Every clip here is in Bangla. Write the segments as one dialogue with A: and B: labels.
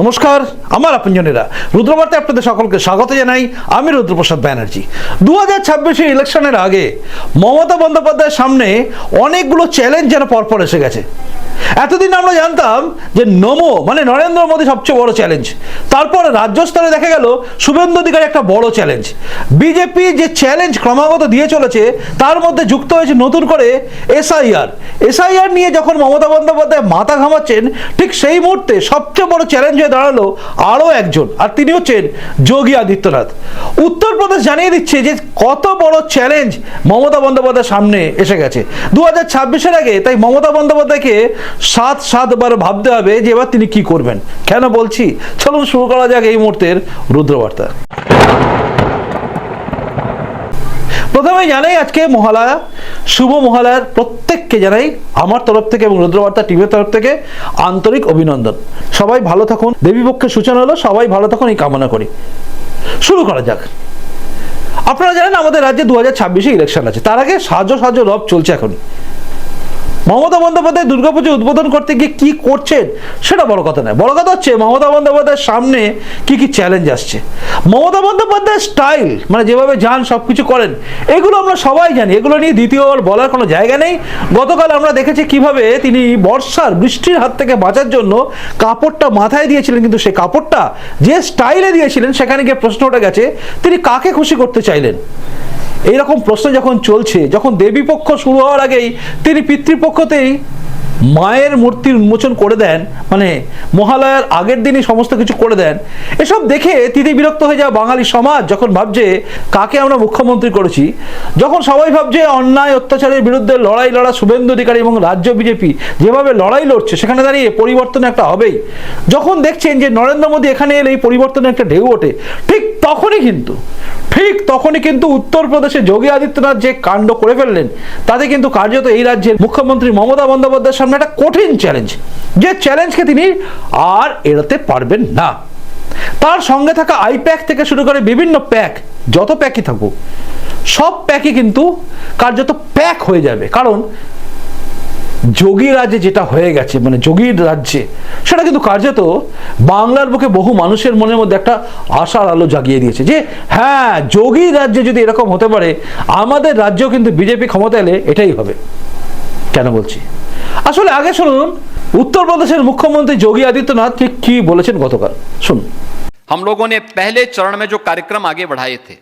A: নমস্কার, আমার আপনজনেরা। রুদ্রবার্তে আপনাদের সকলকে স্বাগত জানাই আমি রুদ্রপ্রসাদ ব্যানার্জি। দু হাজার ছাব্বিশে ইলেকশনের আগে মমতা বন্দ্যোপাধ্যায়ের সামনে অনেকগুলো চ্যালেঞ্জ যেন পরপর এসে গেছে। এতদিন আমরা জানতাম যে নমো মানে নরেন্দ্র মোদী সবচেয়ে বড় চ্যালেঞ্জ তারপর রাজ্য স্তরে দেখা গেল শুভেন্দু অধিকারী একটা বড় চ্যালেঞ্জ বিজেপি যে চ্যালেঞ্জ ক্রমাগত দিয়ে চলেছে, তার মধ্যে যুক্ত হয়েছে নতুন করে এসআইআর এসআইআর নিয়ে যখন মমতা বন্দ্যোপাধ্যায় মাথা ঘামাচ্ছেন, ঠিক সেই মুহূর্তে সবচেয়ে বড় চ্যালেঞ্জ হয়ে দাঁড়াল আরও একজন, আর তিনি হচ্ছেন যোগী আদিত্যনাথ। উত্তরপ্রদেশ জানিয়ে দিচ্ছে যে কত বড় চ্যালেঞ্জ মমতা বন্দ্যোপাধ্যায়ের সামনে এসে গেছে। দু হাজার ছাব্বিশের আগে তাই মমতা বন্দ্যোপাধ্যায়কে সাত সাতবার ভাবতে হবে যে এবার তিনি কি করবেন। কেন বলছি? চলুন শুরু করা যাক এই মুহূর্তের রুদ্রবার্তা। প্রথমে জানাই আজকে মহালয়া, শুভ মহালয়ার প্রত্যেককে জানাই আমার তরফ থেকে এবং রুদ্রবার্তা টিভির তরফ থেকে আন্তরিক অভিনন্দন। সবাই ভালো থাকুন, দেবীপক্ষের সূচনা হলো সবাই ভালো থাকুন, এই কামনা করি। শুরু করা যাক। আপনারা জানেন আমাদের রাজ্যে দু হাজার ছাব্বিশে ইলেকশন আছে। তার আগে সাজো সাজো রব চলছে এখন মমতা বন্দ্যোপাধ্যায় দুর্গাপুজো উদ্বোধন করতে গিয়ে কি করছেন সেটা বড় কথা নয়। বড় কথা হচ্ছে মমতা বন্দ্যোপাধ্যায়ের সামনে কি কি চ্যালেঞ্জ আসছে। মমতা বন্দ্যোপাধ্যায়ের স্টাইল মানে যেভাবে যান সব কিছু করেন, এগুলো আমরা সবাই জানি। এগুলো নিয়ে দ্বিতীয়বার বলার কোনো জায়গা নেই। গতকাল আমরা দেখেছি কীভাবে তিনি বর্ষার বৃষ্টির হাত থেকে বাঁচার জন্য কাপড়টা মাথায় দিয়েছিলেন, কিন্তু সেই কাপড়টা যে স্টাইলে দিয়েছিলেন, সেখানে গিয়ে প্রশ্ন উঠে গেছে, তিনি কাকে খুশি করতে চাইলেন? এইরকম প্রশ্ন যখন চলছে যখন দেবী পক্ষ শুরু হওয়ার আগেই তিনি পিতৃপক্ষতেই মায়ের মূর্তির উন্মোচন করে দেন মানে মহালয়ার আগের দিনই সমস্ত কিছু করে দেন। এসব দেখে তিতি বিরক্ত হয়ে যাওয়া বাঙালি সমাজ যখন ভাবছে, কাকে আমরা মুখ্যমন্ত্রী করেছি? যখন সবাই ভাবছে, অন্যায়, অত্যাচারের বিরুদ্ধে লড়াই লড়া শুভেন্দু অধিকারী এবং রাজ্য বিজেপি যেভাবে লড়াই লড়ছে, সেখানে দাঁড়িয়ে পরিবর্তন একটা হবেই। যখন দেখছেন যে নরেন্দ্র মোদী এখানে এলে এই পরিবর্তনের একটা ঢেউ ওঠে, ঠিক তখনই কিন্তু, ঠিক তখনই কিন্তু উত্তরপ্রদেশে যোগী আদিত্যনাথ যে কাণ্ড করে ফেললেন, তাতে কিন্তু কার্যত এই রাজ্যের মুখ্যমন্ত্রী মমতা বন্দ্যোপাধ্যায়ের সামনে একটা কঠিন চ্যালেঞ্জ যে চ্যালেঞ্জকে তিনি আর এড়াতে পারবেন না। তার সঙ্গে থাকা আই প্যাক থেকে শুরু করে বিভিন্ন প্যাক যত প্যাকই থাকুক, সব প্যাকই কিন্তু কার্যত প্যাক হয়ে যাবে। কারণ যোগী রাজ্যে যেটা হয়ে গেছে মানে যোগীর রাজ্যে, সেটা কিন্তু কার্যত বাংলার বুকে বহু মানুষের মনের মধ্যে একটা আশার আলো জাগিয়ে দিয়েছে যে হ্যাঁ যোগী রাজ্যে যদি এরকম হতে পারে, আমাদের রাজ্যেও কিন্তু বিজেপি ক্ষমতা এলে এটাই হবে। কেন বলছি? আসলে আগে শুনুন উত্তরপ্রদেশের মুখ্যমন্ত্রী যোগী আদিত্যনাথ ঠিক কি বলেছেন গতকাল শুনুন
B: हम लोगों ने पहले चरण में जो कार्यक्रम आगे बढ़ाए थे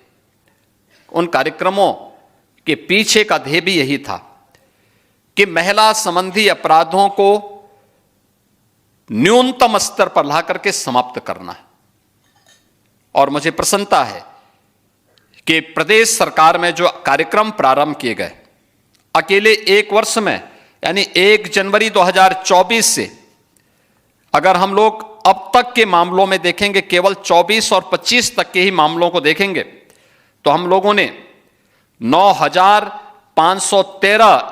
B: उन कार्यक्रमों के पीछे का ध्येय भी यही था कि महिला संबंधी अपराधों को न्यूनतम स्तर पर ला करके समाप्त करना है और मुझे प्रसन्नता है कि प्रदेश सरकार में जो कार्यक्रम प्रारंभ किए गए अकेले एक वर्ष में यानी एक जनवरी 2024 से अगर हम लोग अब तक के मामलों में देखेंगे केवल 24 और 25 तक के ही मामलों को देखेंगे तो हम लोगों ने 9,513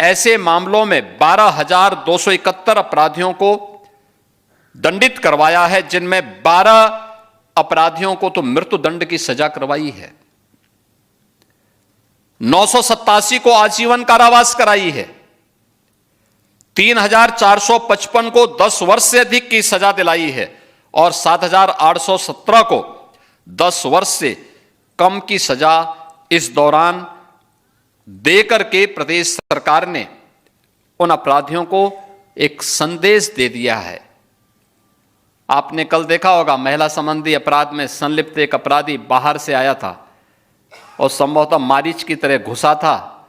B: ऐसे मामलों में 12,271 अपराधियों को दंडित करवाया है जिनमें 12 अपराधियों को तो मृत्यु दंड की सजा करवाई है। नौ सौ सत्तासी को आजीवन कारावास कराई है। 3,455 को 10 वर्ष से अधिक की सजा दिलाई है और 7,817 को 10 वर्ष से कम की सजा इस दौरान देकर के प्रदेश सरकार ने उन अपराधियों को एक संदेश दे दिया है। आपने कल देखा होगा महिला संबंधी अपराध में संलिप्त एक अपराधी बाहर से आया था और संभवतः मारिच की तरह घुसा था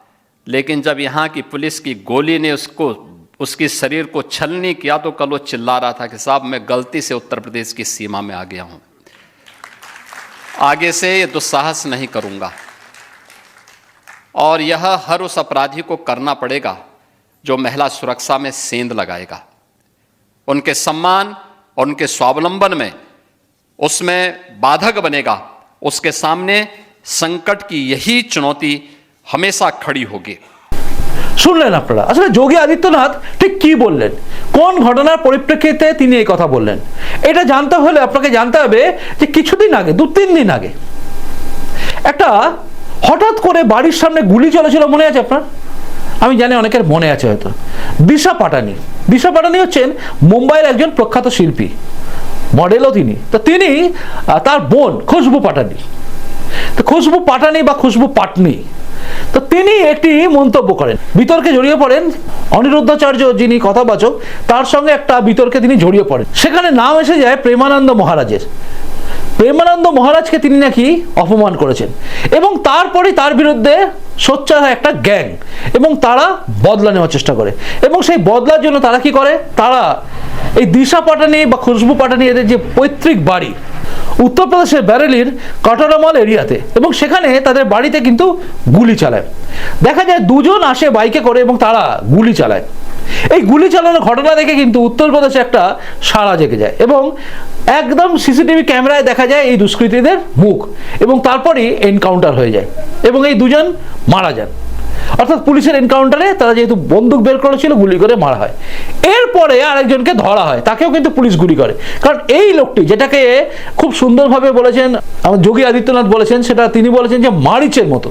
B: लेकिन जब यहाँ की पुलिस की गोली ने उसको उसकी शरीर को छलनी किया तो कल वो चिल्ला रहा था कि साहब मैं गलती से उत्तर प्रदेश की सीमा में आ गया हूँ। आगे से ये दुस्साहस नहीं करूँगा। और यह हर उस अपराधी को करना पड़ेगा जो महिला सुरक्षा में सेंध लगाएगा। उनके सम्मान और उनके स्वावलंबन में उसमें बाधक बनेगा। उसके सामने संकट की यही चुनौती हमेशा खड़ी होगी।
A: শুনলেন আপনারা। আসলে যোগী আদিত্যনাথ ঠিক কি বললেন? কোন ঘটনার পরিপ্রেক্ষিতে তিনি এই কথা বললেন? এটা জানতে হলে আপনাকে জানতে হবে যে কিছুদিন আগে, দু তিন দিন আগে, একটা হঠাৎ করে বাড়ির সামনে গুলি চলেছিল, মনে আছে আপনার? আমি জানি অনেকের মনে আছে হয়তো। দিশা পাটানি। দিশা পাটানি হচ্ছেন মুম্বাইয়ের একজন প্রখ্যাত শিল্পী। মডেলও তিনি। তো তিনি তার বোন খুশবু পাটানি। তো খুশবু পাটানি বা খুশবু পাটনি তো তিনি একটি মন্তব্য করেন। বিতর্কে জড়িয়ে পড়েন অনিরুদ্ধাচার্য যিনি কথাবাচক, তার সঙ্গে একটা বিতর্কে তিনি জড়িয়ে পড়েন। সেখানে নাম এসে যায় প্রেমানন্দ মহারাজের। প্রেমানন্দ মহারাজকে তিনি নাকি অপমান করেছেন। এবং তারপরে তার বিরুদ্ধে সোচ্চার হয় একটা গ্যাং, এবং তারা বদলা নেওয়ার চেষ্টা করে। এবং সেই বদলার জন্য তারা কি করে? তারা এই দিশা পাটানি বা খুশবু পাটানি এদের যে পৈতৃক বাড়ি উত্তরপ্রদেশের ব্যারেলির কাটারামাল এরিয়াতে এবং সেখানে তাদের বাড়িতে কিন্তু গুলি চালায়। দেখা যায় দুজন আসে বাইকে করে এবং তারা গুলি চালায়। এই গুলি চালানোর ঘটনা দেখে কিন্তু উত্তরপ্রদেশে একটা সাড়া জেগে যায় এবং একদম সিসিটিভি ক্যামেরায় দেখা যায় এই দুষ্কৃতীদের মুখ এবং তারপরেই এনকাউন্টার হয়ে যায় এবং এই দুজন মারা যান। অর্থাৎ পুলিশের এনকাউন্টারে তারা যেহেতু বন্দুক বের করেছিল গুলি করে মারা হয়। এরপরে আরেকজনকে ধরা হয়, তাকেও কিন্তু পুলিশ গুলি করে। কারণ এই লোকটি, যেটাকে খুব সুন্দরভাবে বলেছেন, আমার যোগী আদিত্যনাথ বলেছেন, সেটা তিনি বলেছেন যে মারিচের মতো।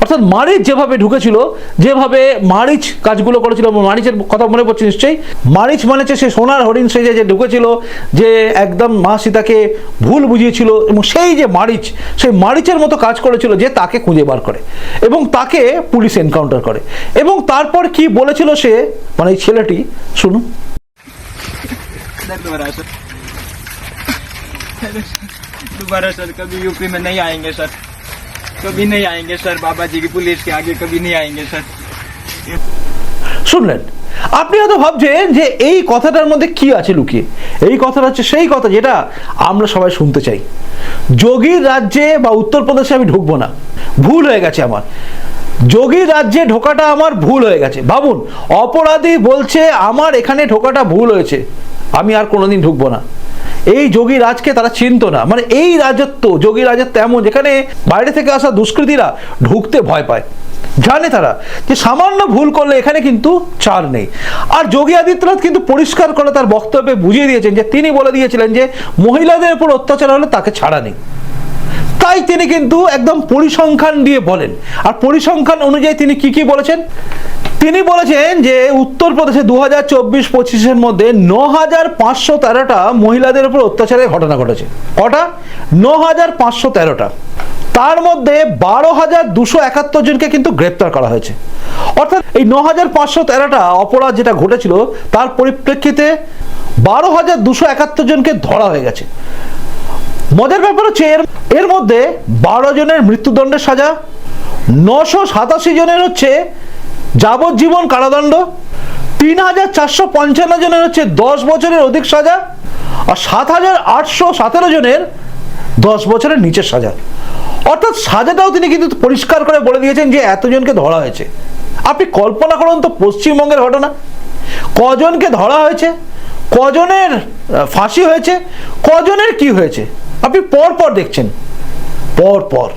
A: অর্থাৎ মারিচ যেভাবে ঢুকেছিল, যেভাবে মারিচ কাজগুলো করেছিল, মারিচের কথা মনে পড়ছে নিশ্চয়ই? মারিচ মানে সে সোনার হরিণ সেজে যে ঢুকেছিল, যে একদম মা সীতাকে ভুল বুঝিয়েছিল, এবং সেই যে মারিচ, সেই মারিচের মতো কাজ করেছিল যে তাকে খুঁজে বার করে। এবং তাকে পুলিশ এনকাউন্টার করে এবং তারপর কি বলেছিল সে মানে এই ছেলেটি শুনুন
C: दर्द हो रहा है सर दोबारा सर कभी यूपी में नहीं आएंगे सर कभी नहीं आएंगे सर बाबा जी की पुलिस के आगे कभी नहीं आएंगे सर
A: শুনলেন আপনি হয়তো ভাবছেন যে এই কথাটার মধ্যে কি আছে লুকিয়ে এই কথাটা হচ্ছে সেই কথা যেটা আমরা সবাই শুনতে চাই যোগীর রাজ্যে বা উত্তরপ্রদেশে আমি ঢুকবো না ভুল হয়ে গেছে আমার যোগীর রাজ্যে ঢোকাটা আমার ভুল হয়ে গেছে। ভাবুন, অপরাধী বলছে আমার এখানে ঢোকাটা ভুল হয়েছে। আমি আর কোনোদিন ঢুকবো না। এই যোগী রাজকে তারা চিনত না। মানে এই রাজত্ব, যোগী রাজত্ব এমন, যেখানে বাইরে থেকে আসা দুষ্কৃতীরা ঢুকতে ভয় পায়। জানে তারা যে সামান্য ভুল করলে এখানে কিন্তু চার নেই। আর যোগী আদিত্যনাথ কিন্তু পরিষ্কার করে তার বক্তব্যে বুঝিয়ে দিয়েছেন যে, তিনি বলে দিয়েছিলেন যে, মহিলাদের উপর অত্যাচার হলে তাকে ছাড়া নেই। তাই তিনি কিন্তু একদম পরিসংখ্যান দিয়ে বলেন। আর পরিসংখ্যান অনুযায়ী তিনি কি কি বলেছেন? তিনি বলেছেন যে উত্তরপ্রদেশে দু হাজার চব্বিশ পঁচিশের মধ্যে ন হাজার পাঁচশো তেরোটা মহিলাদের উপর অত্যাচারের ঘটনা ঘটেছে। কটা? ন হাজার পাঁচশো তেরোটা। তার মধ্যে বারো হাজার দুশো একাত্তর জনকে কিন্তু গ্রেপ্তার করা হয়েছে। অর্থাৎ এই ন হাজার পাঁচশো তেরোটা অপরাধ যেটা ঘটেছিল, তার পরিপ্রেক্ষিতে বারো হাজার দুশো একাত্তর জনকে ধরা হয়ে গেছে। মজার ব্যাপার হচ্ছে এর এর মধ্যে বারো জনের মৃত্যুদণ্ডের সাজা, নশো সাতাশি জনের হচ্ছে যাবজ্জীবন কারাদণ্ড, তিন হাজার চারশো পঞ্চান্ন জনের হচ্ছে দশ বছরের অধিক সাজা আর সাত হাজার আটশো সতেরো জনের দশ বছরের নিচের সাজা। অর্থাৎ সাজাটাও তিনি কিন্তু পরিষ্কার করে বলে দিয়েছেন যে এতজনকে ধরা হয়েছে। আপনি কল্পনা করুন তো পশ্চিমবঙ্গের ঘটনা। কজনকে ধরা হয়েছে? কজনের ফাঁসি হয়েছে? কজনের কি হয়েছে? আপনি পর পর দেখছেন। পর পর।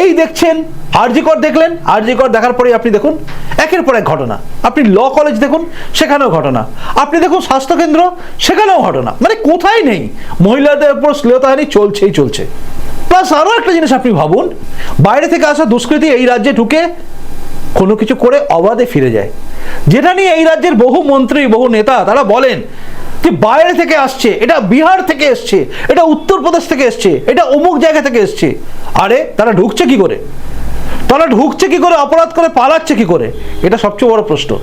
A: এই দেখছেন আরজিকর দেখলেন আরজিকর দেখার পরে আপনি দেখুন, একের পর এক ঘটনা। আপনি ল কলেজ দেখুন, সেখানেও ঘটনা। আপনি দেখুন স্বাস্থ্যকেন্দ্র, সেখানেও ঘটনা। মানে কোথায় নেই? মহিলাদের উপর শ্লীলতাহানি চলছেই চলছে। প্লাস আরও একটা জিনিস আপনি ভাবুন, বাইরে থেকে আসা দুষ্কৃতী এই রাজ্যে ঢুকে কোনো কিছু করে অবাধে ফিরে যায়। যেটা নিয়ে এই রাজ্যের বহু মন্ত্রী, বহু নেতা, তারা বলেন যে বাইরে থেকে আসছে? এটা বিহার থেকে এসছে, এটা উত্তরপ্রদেশ থেকে এসছে, এটা অমুক জায়গা থেকে এসছে। আরে, তারা ঢুকছে কি করে? তারা ঢুকছে কি করে, অপরাধ করে, পালাচ্ছে কি করে? এটা সবচেয়ে বড় প্রশ্ন।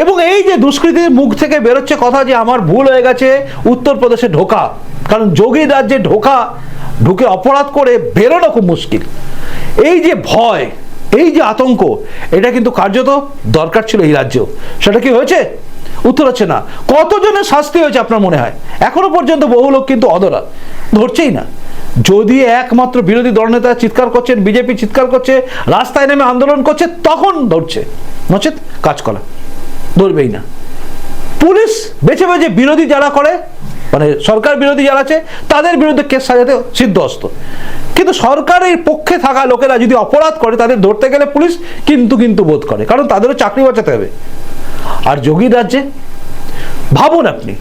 A: এবং এই যে দুষ্কৃতির মুখ থেকে বেরোচ্ছে কথা যে আমার ভুল হয়ে গেছে, উত্তরপ্রদেশে ঢোকা। কারণ যোগীর রাজ্যে ঢোকা, ঢুকে অপরাধ করে বেরোনো খুব মুশকিল। এই যে ভয়, এই যে আতঙ্ক, এটা কিন্তু কার্যত দরকার ছিল এই রাজ্যেও। সেটা কি হয়েছে? উত্তর হচ্ছে না। কতজনের শাস্তি হয়েছে আপনার মনে হয়? এখনও পর্যন্ত বহু লোক কিন্তু অধরা। ধরছেই না। যদি একমাত্র বিরোধী দলনেতা চিৎকার করছেন বিজেপি চিৎকার করছে, রাস্তায় নেমে আন্দোলন করছে, তখন ধরছে। নচেত কাজ করা। ধরবেই না। পুলিশ বেছে বেছে বিরোধী যারা করে মানে সরকার বিরোধী যারা আছে, তাদের বিরুদ্ধে কেস সাজাতে সিদ্ধ সিদ্ধহস্ত। কিন্তু সরকারের পক্ষে থাকা লোকেরা যদি অপরাধ করে, তাদের ধরতে গেলে পুলিশ কিন্তু কিন্তু বোধ করে। কারণ তাদেরও চাকরি বাঁচাতে হবে। আর যোগীর রাজ্যে? ভাবুন আপনি,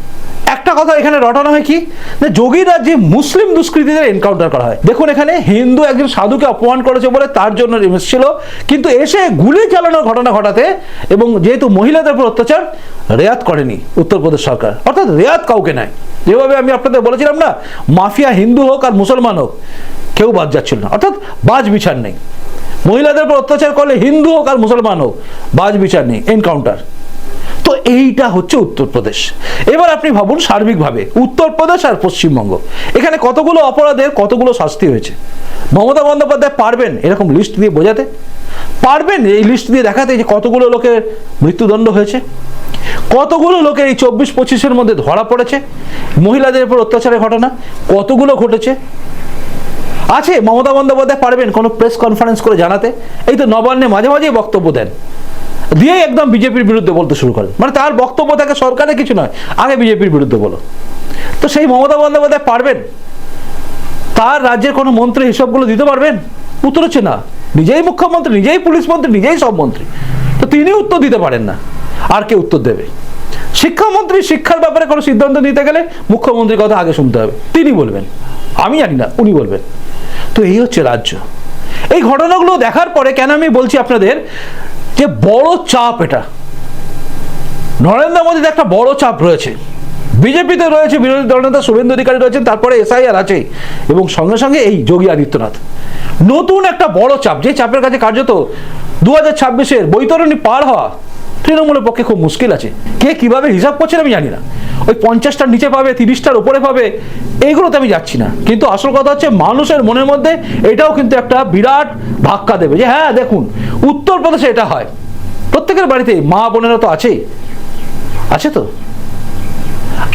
A: একটা কথা এখানে রটানো হয় কি? না যোগী রাজ্যে মুসলিম দুষ্কৃতীদের এনকাউন্টার করা হয়। দেখুন এখানে হিন্দু একজন সাধুকে অপমান করেছে বলে তার জন্য ছিল। কিন্তু এসে গুলি চালানোর ঘটনা ঘটাতে এবং যেহেতু মহিলাদের উপর অত্যাচার, রেয়াত করেনি উত্তরপ্রদেশ সরকার। অর্থাৎ রেয়াত কাউকে নাই। যেভাবে আমি আপনাদের বলেছিলাম না, মাফিয়া হিন্দু হোক আর মুসলমান হোক, কেউ বাদ যাচ্ছিল না। অর্থাৎ বাজ বিচার নেই। মহিলাদের উপর অত্যাচার করলে হিন্দু হোক আর মুসলমান হোক, বাজ বিচার নেই এনকাউন্টার তো এইটা হচ্ছে উত্তরপ্রদেশ। এবার আপনি ভাবুন সার্বিকভাবে, উত্তরপ্রদেশ আর পশ্চিমবঙ্গ। এখানে কতগুলো অপরাধের কতগুলো শাস্তি হয়েছে? মমতা বন্দ্যোপাধ্যায় পারবেন এরকম লিস্ট দিয়ে বোঝাতে? পারবেন এই লিস্ট দিয়ে দেখাতে যে কতগুলো লোকের মৃত্যুদণ্ড হয়েছে? কতগুলো লোকের এই চব্বিশ পঁচিশের মধ্যে ধরা পড়েছে? মহিলাদের উপর অত্যাচারের ঘটনা কতগুলো ঘটেছে? আছে, মমতা বন্দ্যোপাধ্যায় পারবেন কোনো প্রেস কনফারেন্স করে জানাতে। এই তো নবান্নে মাঝে মাঝেই বক্তব্য দেন। দিয়েই একদম বিজেপির বিরুদ্ধে বলতে শুরু করেন মানে তার বক্তব্য থাকে সরকারের কিছু নয়, আগে বিজেপির বিরুদ্ধে বলো। তো সেই মমতা বন্দ্যোপাধ্যায় পারবেন? তার রাজ্যের কোনো মন্ত্রী হিসাবগুলো দিতে পারবেন? উত্তর হচ্ছে না। নিজেই মুখ্যমন্ত্রী, নিজেই পুলিশ মন্ত্রী, নিজেই সব মন্ত্রী। তো তিনি উত্তর দিতে পারেন না। আর কে উত্তর দেবে? শিক্ষামন্ত্রী শিক্ষার ব্যাপারে কোনো সিদ্ধান্ত নিতে গেলে মুখ্যমন্ত্রীর কথা আগে শুনতে হবে। তিনি বলবেন। আমি জানি না, উনি বলবেন। তো এই হচ্ছে রাজ্য। এই ঘটনাগুলো দেখার পরে কেন আমি বলছি আপনাদের? যে বড় চাপ এটা। নরেন্দ্র মোদীতে একটা বড় চাপ রয়েছে। বিজেপিতে রয়েছে বিরোধী দলনেতা শুভেন্দু অধিকারী রয়েছেন, তারপরে এসআইআর আছে এবং সঙ্গে সঙ্গে এই যোগী আদিত্যনাথ। নতুন একটা বড় চাপ, যে চাপের কাছে কার্যত দু হাজার ছাব্বিশের বৈতরণী পার হওয়া তৃণমূলের পক্ষে খুব মুশকিল আছে। কে কীভাবে হিসাব করছেন আমি জানি না। ওই পঞ্চাশটার নিচে পাবে, তিরিশটার উপরে পাবে, এইগুলোতে আমি যাচ্ছি না। কিন্তু আসল কথা হচ্ছে মানুষের মনের মধ্যে এটাও কিন্তু একটা বিরাট ধাক্কা দেবে যে হ্যাঁ দেখুন, উত্তরপ্রদেশে এটা হয়। প্রত্যেকের বাড়িতে মা বোনেরা তো আছেই। আছে তো?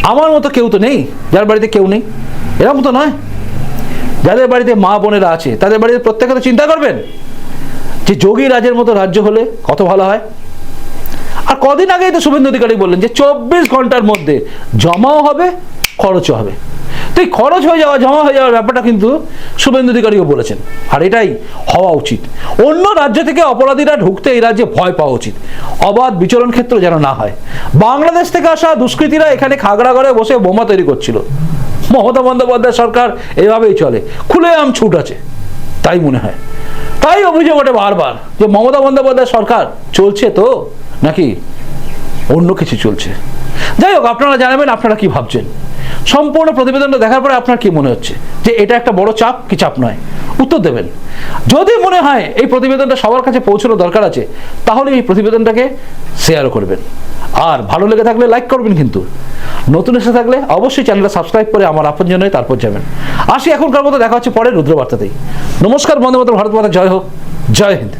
A: আমার মতো কেউ তো নেই, যার বাড়িতে কেউ নেই। এরকম তো নয়। যাদের বাড়িতে মা বোনেরা আছে, তাদের বাড়িতে প্রত্যেকে তো চিন্তা করবেন যে যোগী রাজের মতো রাজ্য হলে কত ভালো হয়। কদিন আগেই তো শুভেন্দু অধিকারী বললেন যে চব্বিশ ঘণ্টার মধ্যে জমাও হবে, খরচও হবে। তো এই খরচ হয়ে যাওয়া, জমা হয়ে যাওয়ার ব্যাপারটা কিন্তু শুভেন্দু অধিকারীও বলেছেন। আর এটাই হওয়া উচিত। অন্য রাজ্য থেকে অপরাধীরা ঢুকতে এই রাজ্যে ভয় পাওয়া উচিত। অবাধ বিচরণ ক্ষেত্র যেন না হয়। বাংলাদেশ থেকে আসা দুষ্কৃতীরা এখানে খাগড়া ঘরে বসে বোমা তৈরি করছিল। মমতা বন্দ্যোপাধ্যায় সরকার এভাবেই চলে। খুলে আম ছুট আছে, তাই মনে হয়। তাই অভিযোগ ওঠে বারবার যে মমতা বন্দ্যোপাধ্যায় সরকার চলছে তো, নাকি? অন্য কিছু চলছে। যাই হোক, আপনারা জানাবেন, আপনারা কি ভাবছেন? সম্পূর্ণ প্রতিবেদনটা দেখার পরে আপনার কি মনে হচ্ছে? যে এটা একটা বড় চাপ কি চাপ নয়? উত্তর দেবেন। যদি মনে হয় এই প্রতিবেদনটা সবার কাছে পৌঁছানো দরকার আছে, তাহলে এই প্রতিবেদনটাকে শেয়ারও করবেন। আর ভালো লেগে থাকলে লাইক করবেন কিন্তু। নতুন এসে থাকলে অবশ্যই চ্যানেলটা সাবস্ক্রাইব করে আমার আপন জন্য তারপর যাবেন। আসি এখনকার মতো, দেখা হচ্ছে পরে রুদ্রবার্তাতেই। নমস্কার বন্ধু মাতা ভারত মাতা, জয় হোক, জয় হিন্দ।